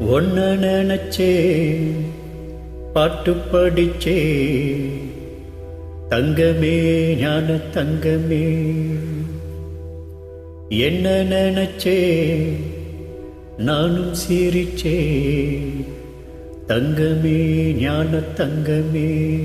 ஒன்ன நினைச்சே பாட்டு படிச்சே. தங்கமே ஞான தங்கமே. என்ன நினைச்சே நானும் சிரிச்சே. தங்கமே ஞான தங்கமே.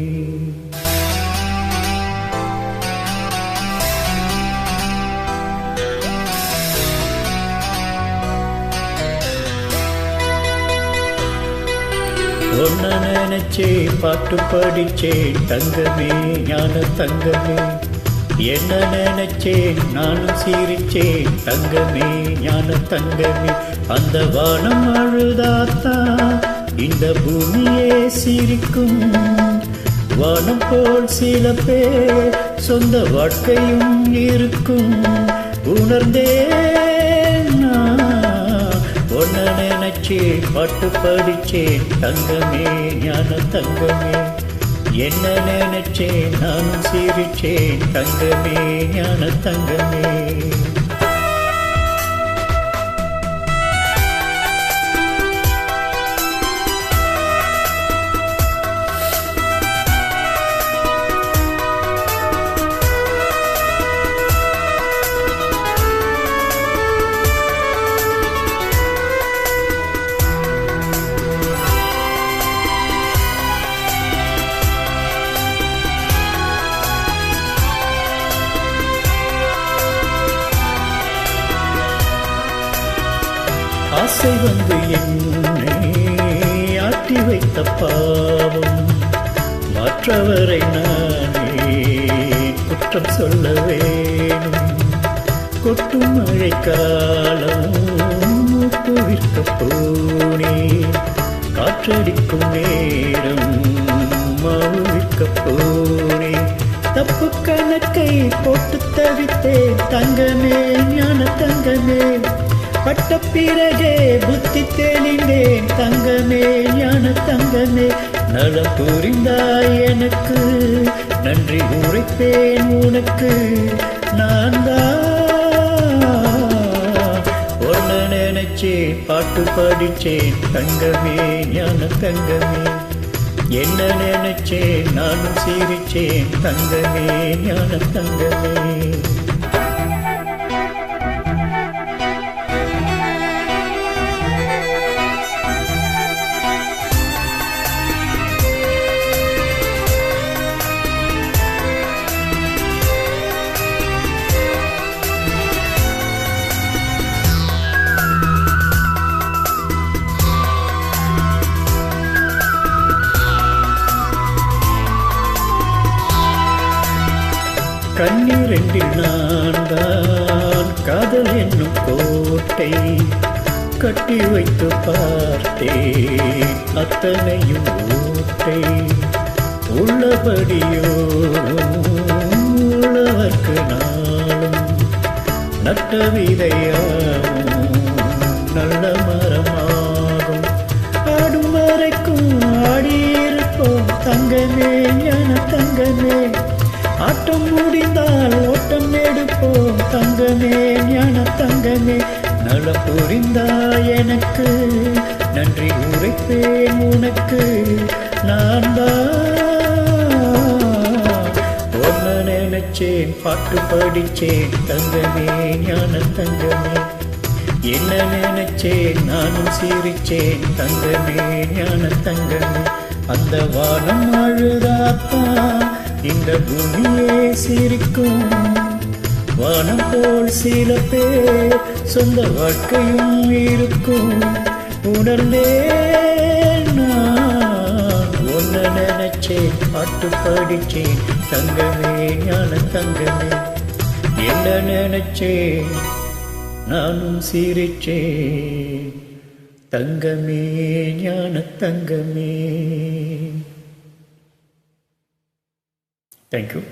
ஒன்ன நினைச்சே? பாட்டு படிச்சேன் தங்கமே ஞான தங்கமே. என்ன நினைச்சேன் நானும் சிரிச்சேன் தங்கமே ஞான தங்கமே. அந்த வானம் அழுதாத்தா இந்த பூமியே சிரிக்கும். வானம் போல் சில பேர் சொந்த வாழ்க்கையும் இருக்கும். உணர்ந்தே நினைச்சேன் நினைச்சே பாட்டு படிச்சேன் தங்கமே ஞான தங்கமே. என்ன நினைச்சேன் நானும் சிரிச்சேன் தங்கமே ஞான தங்கமே. ஆசை வந்து என்னை ஆட்டி வைத்த பாவம். மற்றவரை நானே குற்றம் சொல்ல வேணும். கொட்டும் மழைக்காலம் பூவிற்க போனே காற்றடிக்கும் நேரம் மாவுவிற்க போனே தப்பு கணக்கை போட்டு தவித்தே தங்கமே. பட்ட பிறகே புத்தி தெளிந்தேன். தங்கமே ஞான தங்கமே நலம் புரிந்தாய் எனக்கு. நன்றி உரைப்பேன் உனக்கு. நான் தான் நினைச்சேன் பாட்டு படிச்சேன். தங்கமே ஞான தங்கமே என்ன நினைச்சேன்? நானும் சிரிச்சேன். தங்கமே ஞான தங்கமே. கண்ணீரெண்டில் நான் தான் காதல் என்னும் கோட்டை கட்டி வைத்து பார்த்தேன் அத்தனையும் ஓட்டை உள்ளபடியோ உள்ளவர்க்கு நாளும் நட்ட விதையாகும் நல்ல மரமாகும். ஆடும் வரைக்கும் ஆடியிருப்போம். தங்கமே என தங்கமே ஆட்டம் நல புரிந்தாய் எனக்கு. நன்றி உரைப்பேன் உனக்கு. நான் தான் ஒன்ன நினைச்சேன் பாட்டு படிச்சேன் தங்கமே ஞான தங்கமே. என்ன நினைச்சேன் நானும் சிரிச்சேன் தங்கமே ஞான தங்கமே. அந்த வானம் அழுதாத்தான் இந்த பூமியே சிரிக்கும். வானம் போல் சில பேர் சொந்த வாழ்க்கையும் இருக்கும். உணர்ந்தேன் நான். ஒன்ன நினைச்சேன் பாட்டு படிச்சேன். தங்கமே ஞான தங்கமே. என்ன நினைச்சேன்? நானும் சிரிச்சேன். தங்கமே ஞான தங்கமே. தேங்க்யூ